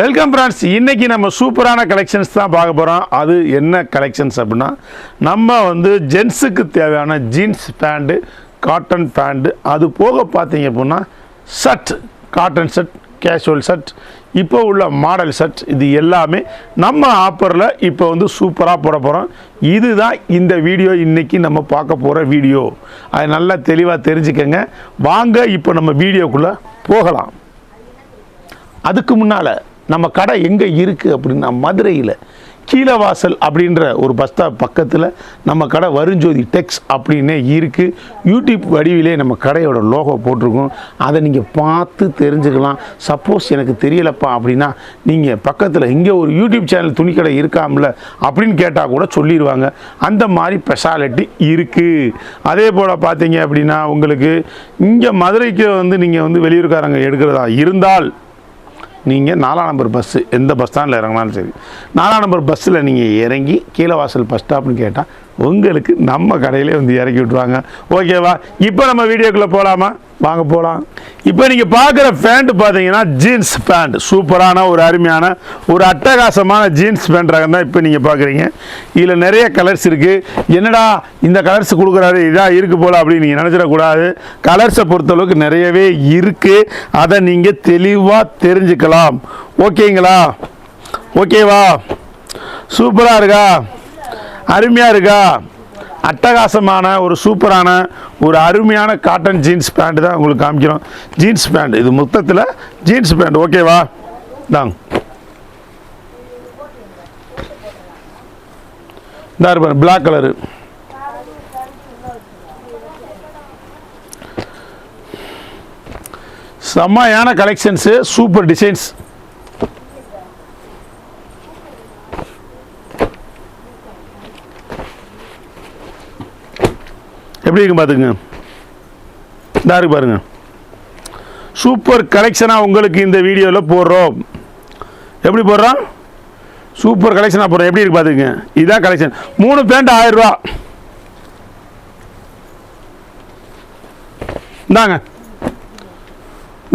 Welcome friends இன்றைக்கி நம்ம சூப்பரான கலெக்ஷன்ஸ் தான் பார்க்க போகிறோம் அது என்ன கலெக்ஷன்ஸ் அப்படின்னா நம்ம வந்து ஜென்ஸுக்கு தேவையான ஜீன்ஸ் பேண்ட்டு காட்டன் பேண்ட்டு அது போக பார்த்தீங்க அப்படின்னா shirt cotton shirt casual shirt இப்போ உள்ள மாடல் ஷர்ட் இது எல்லாமே நம்ம ஆப்பரில் இப்போ வந்து சூப்பராக போட போகிறோம் இதுதான் இந்த வீடியோ இன்றைக்கி நம்ம பார்க்க போகிற வீடியோ அது நல்லா தெளிவாக தெரிஞ்சுக்கங்க. வாங்க இப்போ நம்ம வீடியோக்குள்ளே போகலாம். அதுக்கு முன்னால் நம்ம கடை எங்கே இருக்குது அப்படின்னா மதுரையில். கீழவாசல் அப்படின்ற ஒரு பஸ் ஸ்டாப் பக்கத்தில் நம்ம கடை வருஞ்சோதி டெக்ஸ் அப்படின்னே இருக்குது யூடியூப் வடிவிலே நம்ம கடையோட லோகோ போட்டிருக்கோம். அதை நீங்கள் பார்த்து தெரிஞ்சுக்கலாம். சப்போஸ் எனக்கு தெரியலப்பா அப்படின்னா நீங்கள் பக்கத்தில் இங்கே ஒரு யூடியூப் சேனல் துணிக்கடை இருக்காமல அப்படின்னு கேட்டால் கூட சொல்லிடுவாங்க அந்த மாதிரி ஸ்பெஷாலிட்டி இருக்குது அதே போல் பார்த்தீங்க அப்படின்னா உங்களுக்கு இங்கே மதுரைக்கு வந்து நீங்கள் வந்து வெளியூர்காரங்க எடுக்கிறதா இருந்தால் நீங்கள் நாலாம் நம்பர் பஸ்ஸு எந்த பஸ் ஸ்டாண்டில் இறங்கினாலும் சரி. நாலாம் நம்பர் பஸ்ஸில் நீங்கள் இறங்கி கீழே வாசல் பஸ் ஸ்டாப்னு கேட்டால் உங்களுக்கு நம்ம கடையிலே வந்து இறக்கி விட்ருவாங்க ஓகேவா இப்போ நம்ம வீடியோக்குள்ளே போகலாமா வாங்க போகலாம் இப்போ நீங்கள் பார்க்குற ஃபேண்ட்டு பார்த்தீங்கன்னா ஜீன்ஸ் பேண்ட் சூப்பரான ஒரு அருமையான ஒரு அட்டகாசமான ஜீன்ஸ் பேண்ட் ரகம் தான் இப்போ நீங்கள் பார்க்குறீங்க இதில் நிறைய கலர்ஸ் இருக்குது என்னடா இந்த கலர்ஸ் கொடுக்குறாரு? இதாக இருக்குது போல் அப்படின்னு நீங்கள் நினச்சிடக்கூடாது. கலர்ஸை பொறுத்தளவுக்கு நிறையவே இருக்குது அதை நீங்கள் தெளிவாக தெரிஞ்சுக்கலாம். ஓகேங்களா ஓகேவா சூப்பராக இருக்கா? அருமையாக இருக்கா? அட்டகாசமான ஒரு சூப்பரான ஒரு அருமையான காட்டன் ஜீன்ஸ் பேண்ட் தான் உங்களுக்கு காமிக்கிறோம். ஜீன்ஸ் பேண்ட் இது மொத்தத்தில் ஜீன்ஸ் பேண்ட் ஓகேவா தாங்க இந்த இருப்பார் பிளாக் கலரு செம்மையான கலெக்ஷன்ஸு சூப்பர் டிசைன்ஸ் எப்படி இருக்கு பார்த்துக்குங்க இருக்கு பாருங்க. சூப்பர் கலெக்ஷனாக உங்களுக்கு இந்த வீடியோவில் போடுறோம். எப்படி போடுறோம்? சூப்பர் கலெக்ஷனாக போடுறோம். எப்படி இருக்கு பார்த்துக்குங்க இதுதான் கலெக்ஷன் மூணு பேண்ட் ஆயிரம் ரூபா. இந்தாங்க.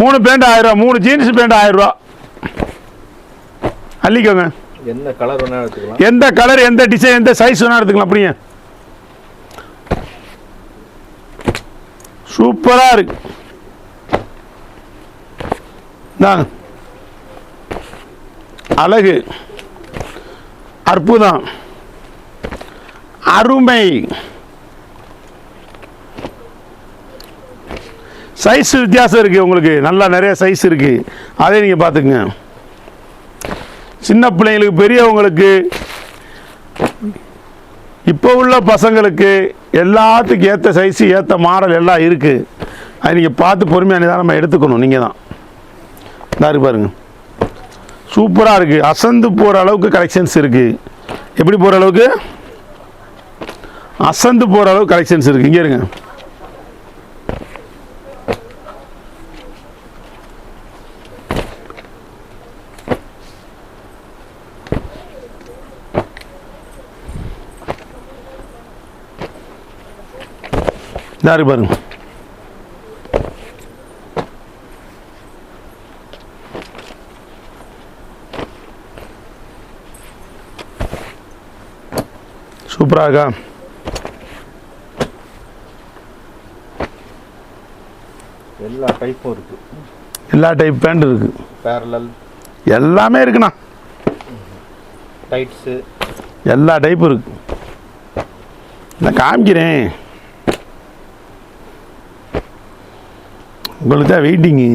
மூணு பேண்ட் ஆயிரம் ரூபா. மூணு ஜீன்ஸ் பேண்ட் ஆயிரம் ரூபா. அள்ளிக்கோங்க. எந்த கலர் எந்த டிசைன் எந்த சைஸ் வேணா எடுத்துக்கலாம். அப்படியே. சூப்பராக இருக்கு. அழகு. அற்புதம். அருமை. சைஸ் வித்தியாசம் இருக்குது உங்களுக்கு. நல்லா நிறைய சைஸ் இருக்குது அதே நீங்கள் பார்த்துக்குங்க. சின்ன பிள்ளைங்களுக்கு பெரியவங்களுக்கு இப்போ உள்ள பசங்களுக்கு எல்லாத்துக்கும் ஏற்ற சைஸு ஏற்ற மாடல் எல்லாம் இருக்குது அது நீங்கள் பார்த்து பொறுமையாக நிதானமாக எடுத்துக்கணும். நீங்கள் தான். இதா இருக்கு சூப்பராக இருக்குது அசந்து போகிற அளவுக்கு கலெக்ஷன்ஸ் இருக்குது எப்படி போகிற அளவுக்கு? அசந்து போகிற அளவுக்கு கலெக்ஷன்ஸ் இருக்குது இங்கே இருங்க. இருக்கு பாருங்க. சூப்பராக இருக்கா? எல்லா டைப்பும் இருக்கு. எல்லா டைப் பேண்ட் இருக்குது பேரலல் எல்லாமே இருக்குண்ணா. டைட்ஸு எல்லா டைப்பும் இருக்கு. நான் காமிக்கிறேன். உங்களுக்கு தான் வெயிட்டிங்கு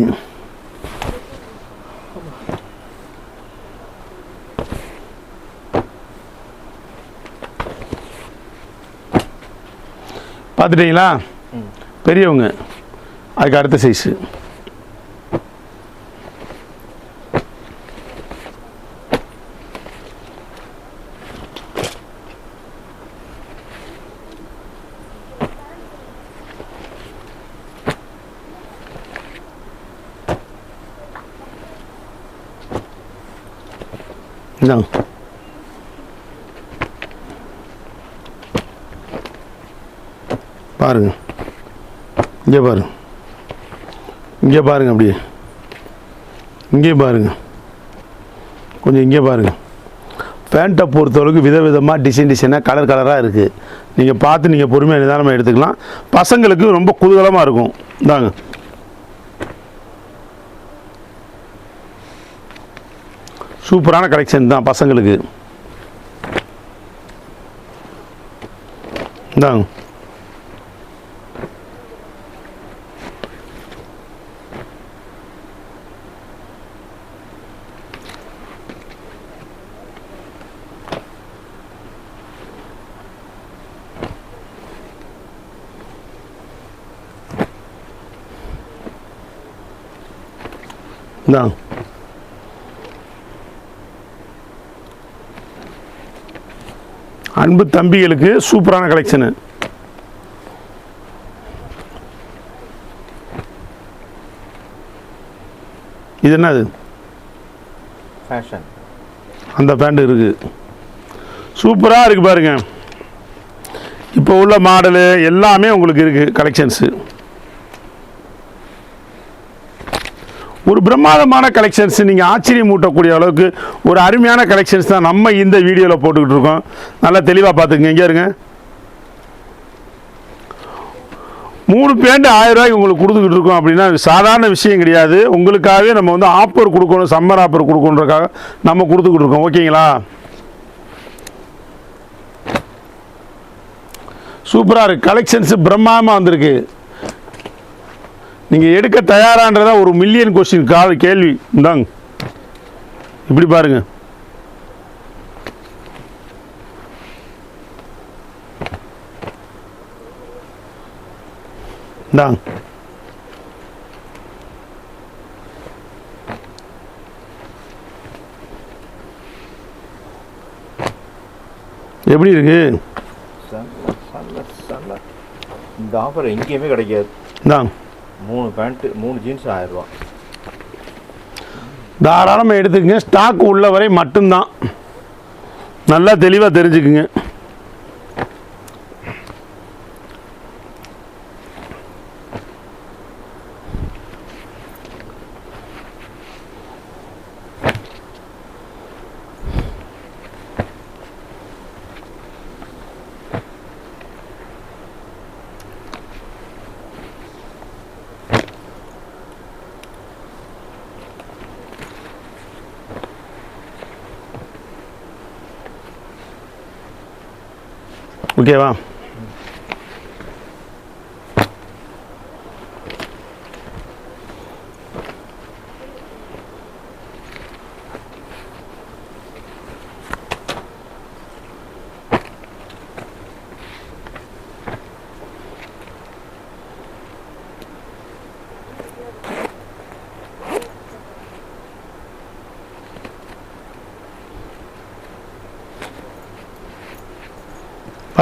பார்த்துட்டீங்களா பெரியவங்க. அதுக்கு அடுத்த சைஸு இந்தாங்க பாருங்க. இங்கே பாருங்க. இங்கே பாருங்க அப்படியே. இங்கே பாருங்க. கொஞ்சம் இங்கே பாருங்கள் பேண்ட்டை பொறுத்தளவுக்கு விதவிதமாக டிசைன் டிசைனாக கலர் கலராக இருக்குது நீங்கள் பார்த்து நீங்கள் பொறுமையாக நிதானமாக எடுத்துக்கலாம். பசங்களுக்கு ரொம்ப குதூகலமாக இருக்கும். இந்தாங்க. சூப்பரான கலெக்ஷன் தான் பசங்களுக்கு. இந்தாங்க. இந்தாங்க. அன்பு தம்பிகளுக்கு சூப்பரான கலெக்ஷனு இது என்னது? ஃபேஷன் அந்த பேண்ட் இருக்குது சூப்பராக இருக்குது பாருங்க. இப்போ உள்ள மாடலு எல்லாமே உங்களுக்கு இருக்குது கலெக்ஷன்ஸு ஒரு பிரம்மாதமான கலெக்ஷன்ஸ் நீங்கள் ஆச்சரியம் ஊட்டக்கூடிய அளவுக்கு ஒரு அருமையான கலெக்ஷன்ஸ் தான் நம்ம இந்த வீடியோவில் போட்டுக்கிட்டு இருக்கோம். நல்லா தெளிவாக பார்த்துக்குங்க. எங்கே இருங்க. மூணு பேண்ட் ஆயிரம் ரூபாய்க்கு உங்களுக்கு கொடுத்துக்கிட்டு இருக்கோம் அப்படின்னா சாதாரண விஷயம் கிடையாது. உங்களுக்காகவே நம்ம வந்து ஆஃபர் கொடுக்கணும் சம்மர் ஆஃபர் கொடுக்கணுன்றக்காக நம்ம கொடுத்துக்கிட்டு இருக்கோம். ஓகேங்களா? சூப்பராக இருக்குது கலெக்ஷன்ஸு பிரம்மாண்டமாக வந்திருக்கு. நீங்கள் எடுக்க தயாரான்றதா ஒரு மில்லியன் கொஸ்டின் கால் கேள்வி. இந்தாங்க. இப்படி பாருங்க. இந்தாங்க. எப்படி இருக்கு? இந்த ஆஃபர் எங்கேயுமே கிடைக்காது. இந்தாங்க. மூணு பேண்ட்டு மூணு ஜீன்ஸ் ஆயிரம் தாராளமாக எடுத்துக்கங்க. ஸ்டாக் உள்ள வரை மட்டும்தான். நல்லா தெளிவாக தெரிஞ்சுக்குங்க. ஓகேவா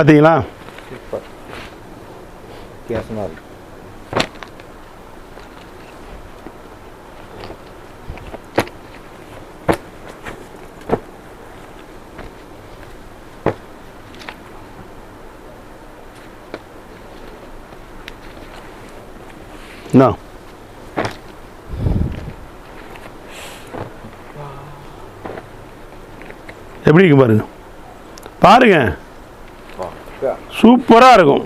பார்த்தீங்களா வித்தியாசமாக இருக்கு. எப்படி இருக்கு பாருங்க. பாருங்க. சூப்பராக இருக்கும்.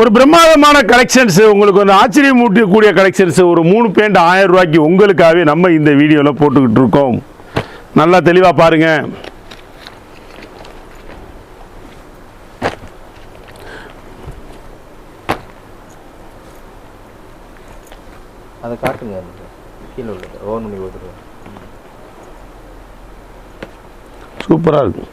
ஒரு பிரம்மாண்டமான கலெக்ஷன்ஸ் உங்களுக்கு வந்து ஆச்சரியம் ஊட்டக்கூடிய கலெக்ஷன்ஸ் ஒரு மூணு பேண்ட் ஆயிரம் ரூபாய்க்கு உங்களுக்காகவே நம்ம இந்த வீடியோவில் போட்டுக்கிட்டு இருக்கோம். நல்லா தெளிவாக பாருங்க. அதை காட்டுங்க கீழே உள்ளது. ஓன் பண்ணி சூப்பராக இருக்கும்.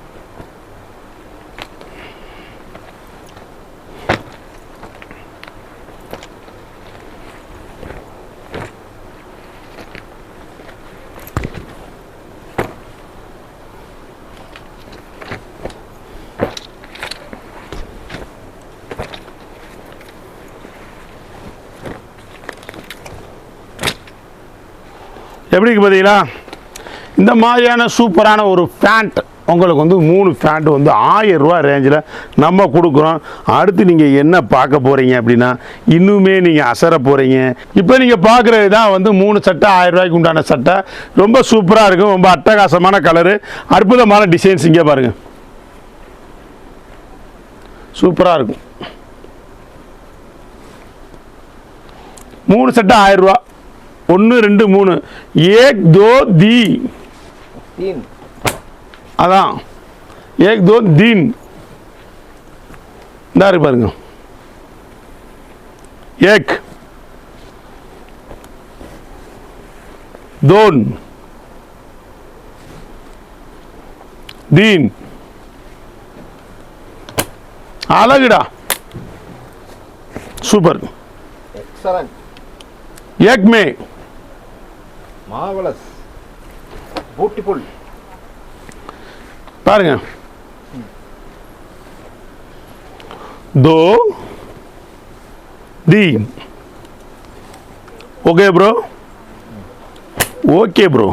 எப்படி பார்த்தீங்கன்னா பார்த்தீங்களா? இந்த மாதிரியான சூப்பரான ஒரு பேண்ட் உங்களுக்கு வந்து மூணு ஃபேண்ட்டு வந்து ஆயிரம் ரூபா ரேஞ்சில் நம்ம கொடுக்குறோம். அடுத்து நீங்கள் என்ன பார்க்க போகிறீங்க அப்படின்னா இன்னுமே நீங்கள் அசர போகிறீங்க இப்போ நீங்கள் பார்க்குறது தான் வந்து மூணு சட்டை ஆயிரம் ரூபாய்க்கு உண்டான சட்டை. ரொம்ப சூப்பராக இருக்கும் ரொம்ப அட்டகாசமான கலரு அற்புதமான டிசைன்ஸ் இங்கே பாருங்கள் சூப்பராக இருக்கும். மூணு சட்டை ஆயிரம் ரூபா ஒன்று ரெண்டு மூணு. ஏக் தோ தி. தீன். அதான். ஏக் தோ தீன். இந்த பாருங்க. ஏக். தோன். தீன். அழகுடா. சூப்பர். எக்ஸலண்ட் ஏக் மே மாவலஸ் பியூட்டிஃபுல் பாருங்க. தோ தி. ஓகே ப்ரோ ஓகே ப்ரோ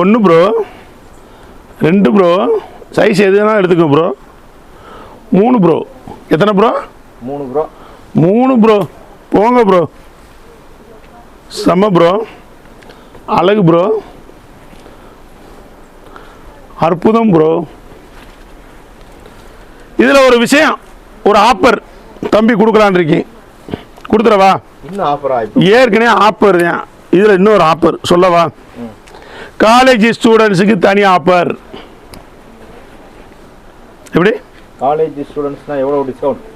ஒன்று ப்ரோ ரெண்டு ப்ரோ சைஸ் எதுனா எடுத்துக்கோ ப்ரோ மூணு ப்ரோ எத்தனை ப்ரோ மூணு ப்ரோ மூணு ப்ரோ போங்க ப்ரோ செம்ம ப்ரோ அழகு ப்ரோ அற்புதம் ப்ரோ இதில் ஒரு விஷயம் ஒரு ஆப்பர் தம்பி கொடுக்கலான் இருக்கேன். கொடுத்துறவா ஏற்கனவே ஆப்பர் தான். இதில் இன்னொரு ஆப்பர் சொல்லவா? காலேஜ் ஸ்டூடெண்ட்ஸுக்கு தனி ஆப்பர் எப்படி? காலேஜ் ஸ்டூடெண்ட்ஸ்னா எவ்வளோ டிஸ்கவுண்ட்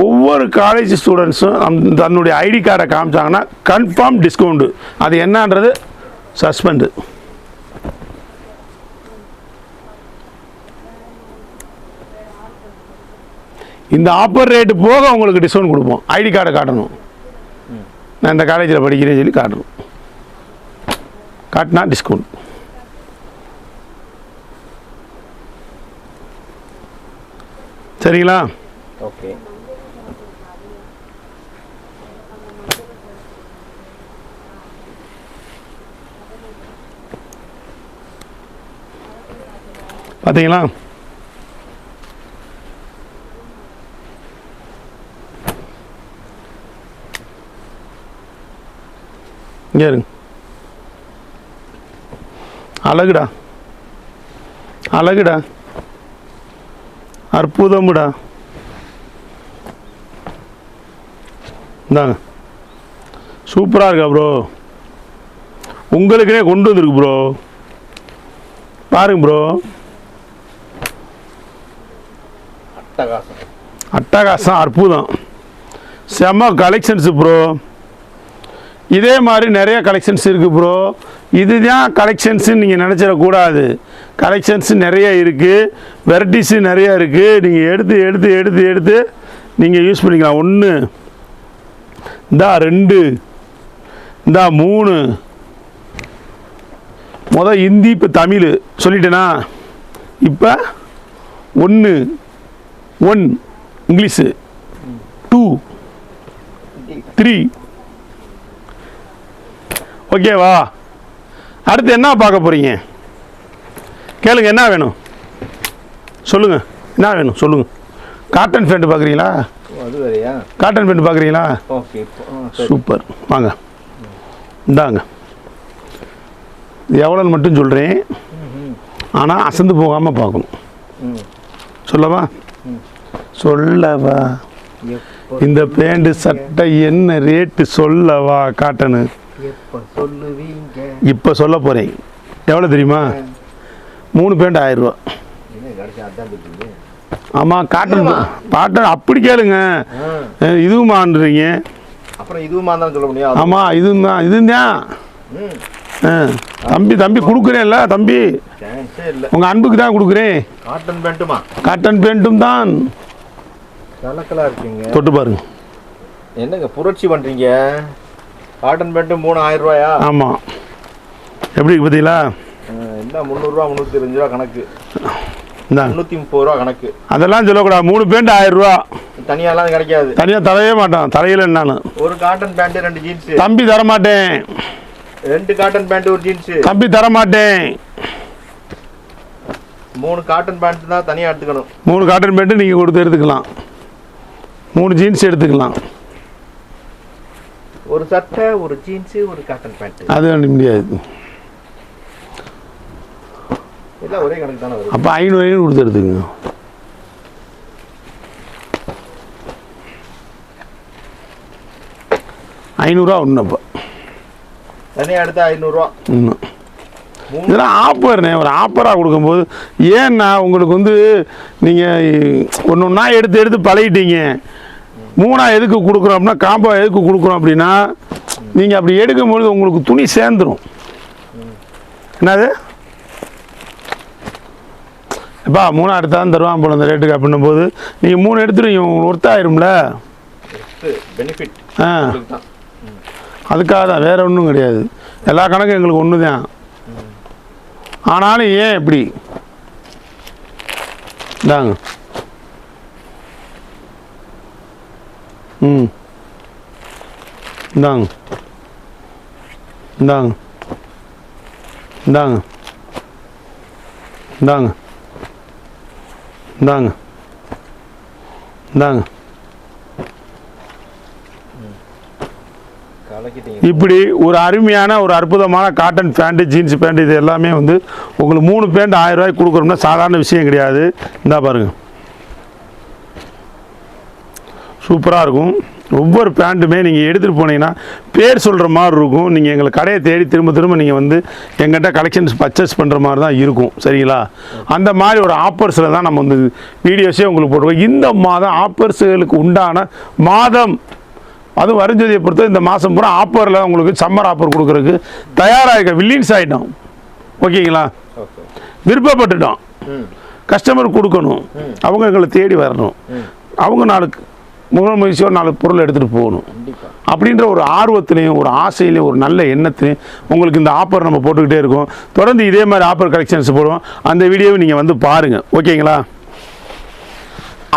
ஒவ்வொரு காலேஜ் ஸ்டூடெண்ட்ஸும் தன்னுடைய ஐடி கார்டை காமிச்சாங்கன்னா கன்ஃபார்ம் டிஸ்கவுண்டு அது என்னன்றது சஸ்பெண்டு இந்த ஆஃபர் ரேட்டு போக உங்களுக்கு டிஸ்கவுண்ட் கொடுப்போம். ஐடி கார்டை காட்டணும். நான் இந்த காலேஜில் படிக்கிறேன்னு சொல்லி காட்டணும். காட்டினா டிஸ்கவுண்ட் சரிங்களா? ஓகே. பார்த்தீங்களா இங்கே இருங்க அழகுடா. அழகுடா. அற்புதமுடா. இந்தாங்க. சூப்பராக இருக்கா ப்ரோ உங்களுக்குனே கொண்டு வந்திருக்கு ப்ரோ பாருங்க ப்ரோ அட்டகாசம். அட்டகாசம் அற்புதம். செம்ம கலெக்ஷன்ஸ் ப்ரோ இதே மாதிரி நிறைய கலெக்ஷன்ஸ் இருக்குது ப்ரோ இதுதான் கலெக்ஷன்ஸுன்னு நீங்கள் நினச்சிடக்கூடாது. கலெக்ஷன்ஸ் நிறைய இருக்குது வெரைட்டிஸு நிறைய இருக்குது நீங்கள் எடுத்து எடுத்து எடுத்து எடுத்து நீங்கள் யூஸ் பண்ணிக்கலாம். ஒன்று இந்தா ரெண்டு இந்தா மூணு. முத ஹிந்தி இப்போ தமிழ். சொல்லிட்டேனா? இப்போ ஒன்று ஒன் இங்கிலீஷு. Two three. ஓகேவா? அடுத்து என்ன பார்க்க போகிறீங்க கேளுங்க என்ன வேணும்? சொல்லுங்கள் என்ன வேணும்? சொல்லுங்கள் காட்டன் பேண்ட் பார்க்குறீங்களா? காட்டன் பேண்ட் பார்க்குறீங்களா? சூப்பர். வாங்க. இந்தாங்க. எவ்வளோன்னு மட்டும் சொல்கிறேன் ஆனால் அசந்து போகாமல் பார்க்கணும். சொல்லவா? சொல்லவா? இந்த பேண்ட் சட்டை என்ன ரேட்டு சொல்லவா காட்டனு? இப்போ சொல்ல போகிறேன் எவ்வளோ தெரியுமா? மூணு பேண்ட் அதான் தெரியுது ஆமாம் காட்டன் காட்டன் அப்படி கேளுங்க. இதுவுமான்றீங்க. அப்புறம் இதுவுமா தான் சொல்ல முடியும். அது- ஆமாம் இதுவும் தான் இதுவும் தான் தம்பி தம்பி கொடுக்குறேன்ல தம்பி. உங்கள் அன்புக்கு தான் கொடுக்குறேன். காட்டன் பேண்ட்டுமா? காட்டன் பேண்ட்டும் தான். கலக்கலா இருக்கீங்க. தொட்டு பாருங்க. என்னங்க புரட்சி பண்றீங்க? காட்டன் பேண்ட்டு மூணு ஆயிரம் ரூபாயா? ஆமாம் எப்படி பார்த்தீங்களா? என்ன முந்நூறுரூவா முந்நூற்றி இருபது ரூபா கணக்கு. முந்நூற்றி முப்பது ரூபா கணக்கு. அதெல்லாம் சொல்லக்கூடாது. மூணு பேண்ட் ஆயிரம் ரூபா. தனியாலாம் கிடைக்காது. தனியாக தரவே மாட்டான். தரையில் நான் ஒரு காட்டன் பேண்ட்டு ரெண்டு ஜீன்ஸு தம்பி தரமாட்டேன். ரெண்டு காட்டன் பேண்ட் ஒரு ஜீன்ஸ் தம்பி தர மாட்டேன் மூணு காட்டன் பேண்ட் தான் தனியா எடுத்துக்கணும். மூணு காட்டன் பேண்ட்டு நீங்கள் கொடுத்து எடுத்துக்கலாம். மூணு ஜீன்ஸ் எடுத்துக்கலாம். ஒரு சட்டை ஒரு ஜீன்ஸ் ஒரு காட்டன் பேண்ட் அது பண்ண முடியாது. எல்லாம் ஒரே கணக்கு தானே வரும் அப்போ ஐநூறு ஐநூறு கொடுத்து எடுத்துக்கங்க. ஐநூறுரூவா ஒன்று அப்போ. தனியா எடுத்தா ஐநூறுரூவா இன்னும் இதெல்லாம் ஆஃபர்ண்ணே ஒரு ஆஃபராக கொடுக்கும்போது ஏன்னா உங்களுக்கு வந்து நீங்கள் ஒன்று ஒன்றா எடுத்து எடுத்து பழகிட்டீங்க. மூணா எதுக்கு கொடுக்குறோம் அப்படின்னா காம்போ எதுக்கு கொடுக்குறோம் அப்படின்னா நீங்கள் அப்படி எடுக்கும்பொழுது உங்களுக்கு துணி சேர்ந்துடும் என்னது? எப்பா மூணா எடுத்தா தான் தருவான் போல இந்த ரேட்டுக்கு அப்படின்னும் போது நீங்கள் மூணு எடுத்துருவீங்க ஒர்த்தாயிரும்ல பெனிஃபிட் ஆ அதுக்காக தான் வேற ஒன்றும் கிடையாது. எல்லா கணக்கும் எங்களுக்கு ஒன்று தான் ஆனாலும் ஏன் இப்படி? இந்தாங்க. ம். இந்தாங்க. இந்தாங்க. இந்தாங்க. இந்தாங்க. இந்தாங்க. இந்தாங்க. இப்படி ஒரு அருமையான ஒரு அற்புதமான காட்டன் பேண்ட்டு ஜீன்ஸ் பேண்ட் இது எல்லாமே வந்து உங்களுக்கு மூணு பேண்ட் ஆயிரம் ரூபாய்க்கு கொடுக்குறோம்னா சாதாரண விஷயம் கிடையாது. இந்தா பாருங்க. சூப்பராக இருக்கும். ஒவ்வொரு பேண்ட்டுமே நீங்கள் எடுத்துகிட்டு போனீங்கன்னா பேர் சொல்கிற மாதிரி இருக்கும். நீங்கள் எங்களை கடையை தேடி திரும்ப திரும்ப நீங்கள் வந்து எங்கிட்ட கலெக்ஷன்ஸ் பர்ச்சேஸ் பண்ணுற மாதிரி தான் இருக்கும். சரிங்களா? அந்த மாதிரி ஒரு ஆஃபர்ஸில் தான் நம்ம வந்து வீடியோஸே உங்களுக்கு போட்டுருக்கோம். இந்த மாதம் ஆஃபர்ஸுகளுக்கு உண்டான மாதம். அதுவும் வருஞ்சதியை பொறுத்து இந்த மாதம் பூரா ஆஃபரில் உங்களுக்கு சம்மர் ஆஃபர் கொடுக்குறதுக்கு தயாராக இருக்க வில்லியன்ஸ் ஆகிட்டோம் ஓகேங்களா? ஓகே விருப்பப்பட்டுட்டோம் கஸ்டமர் கொடுக்கணும். அவங்க எங்களை தேடி வரணும். அவங்க நாளுக்கு முதல் முயற்சியோட நாலு பொருள் எடுத்துகிட்டு போகணும். அப்படின்ற ஒரு ஆர்வத்திலையும் ஒரு ஆசையிலையும் ஒரு நல்ல எண்ணத்திலையும் உங்களுக்கு இந்த ஆஃபர் நம்ம போட்டுக்கிட்டே இருக்கோம். தொடர்ந்து இதே மாதிரி ஆஃபர் கலெக்ஷன்ஸ் போடுவோம். அந்த வீடியோவை நீங்கள் வந்து பாருங்கள் ஓகேங்களா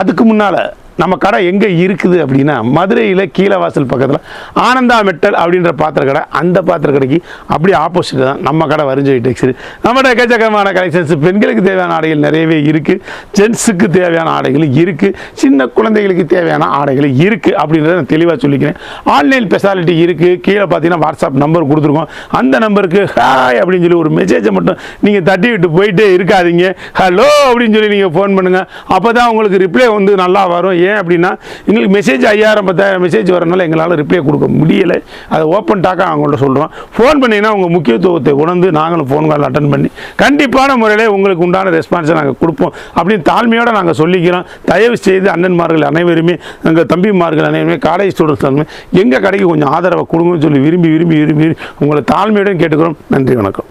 அதுக்கு முன்னால் நம்ம கடை எங்கே இருக்குது அப்படின்னா மதுரையில் கீழவாசல் பக்கத்தில் ஆனந்தா மெட்டல் அப்படின்ற பாத்திர கடை. அந்த பாத்திர கடைக்கு அப்படியே ஆப்போசிட் தான் நம்ம கடை வரிஞ்சொலி டெக்ஸ்டைல் நம்மகிட்ட எக்கச்சக்கமான கலெக்ஷன்ஸ் பெண்களுக்கு தேவையான ஆடைகள் நிறையவே இருக்குது ஜென்ஸுக்கு தேவையான ஆடைகள் இருக்குது சின்ன குழந்தைகளுக்கு தேவையான ஆடைகள் இருக்குது அப்படின்றத நான் தெளிவாக சொல்லிக்கிறேன். ஆன்லைன் ஸ்பெஷாலிட்டி இருக்குது கீழே பார்த்தீங்கன்னா வாட்ஸ்அப் நம்பர் கொடுத்துருக்கோம். அந்த நம்பருக்கு ஹாய் அப்படின்னு சொல்லி ஒரு மெசேஜை மட்டும் நீங்கள் தட்டி விட்டு போயிட்டே இருக்காதீங்க. ஹலோ அப்படின்னு சொல்லி நீங்கள் ஃபோன் பண்ணுங்கள் அப்போ தான் உங்களுக்கு ரிப்ளை வந்து நல்லா வரும். ஏன் அப்படின்னா எங்களுக்கு மெசேஜ் ஐயாயிரம் பத்தாயிரம் மெசேஜ் வரனால எங்களால் ரிப்ளை கொடுக்க முடியலை. அதை ஓப்பன் டாக்காக அவங்கள்ட்ட சொல்கிறோம் ஃபோன் பண்ணிங்கன்னா உங்கள் முக்கியத்துவத்தை உணர்ந்து நாங்களும் ஃபோன் கால் அட்டன் பண்ணி கண்டிப்பான முறையில் உங்களுக்கு உண்டான ரெஸ்பான்ஸை நாங்கள் கொடுப்போம் அப்படின்னு தாழ்மையோடு நாங்கள் சொல்லிக்கிறோம். தயவு செய்து அண்ணன்மார்கள் அனைவருமே எங்கள் தம்பிமார்கள் அனைவருமே காலேஜ் ஸ்டூடெண்ட்ஸ் அனைவருமே எங்கள் கடைக்கு கொஞ்சம் ஆதரவை கொடுங்கன்னு சொல்லி விரும்பி விரும்பி விரும்பி உங்களை தாழ்மையுடன் கேட்டுக்கிறோம். நன்றி வணக்கம்.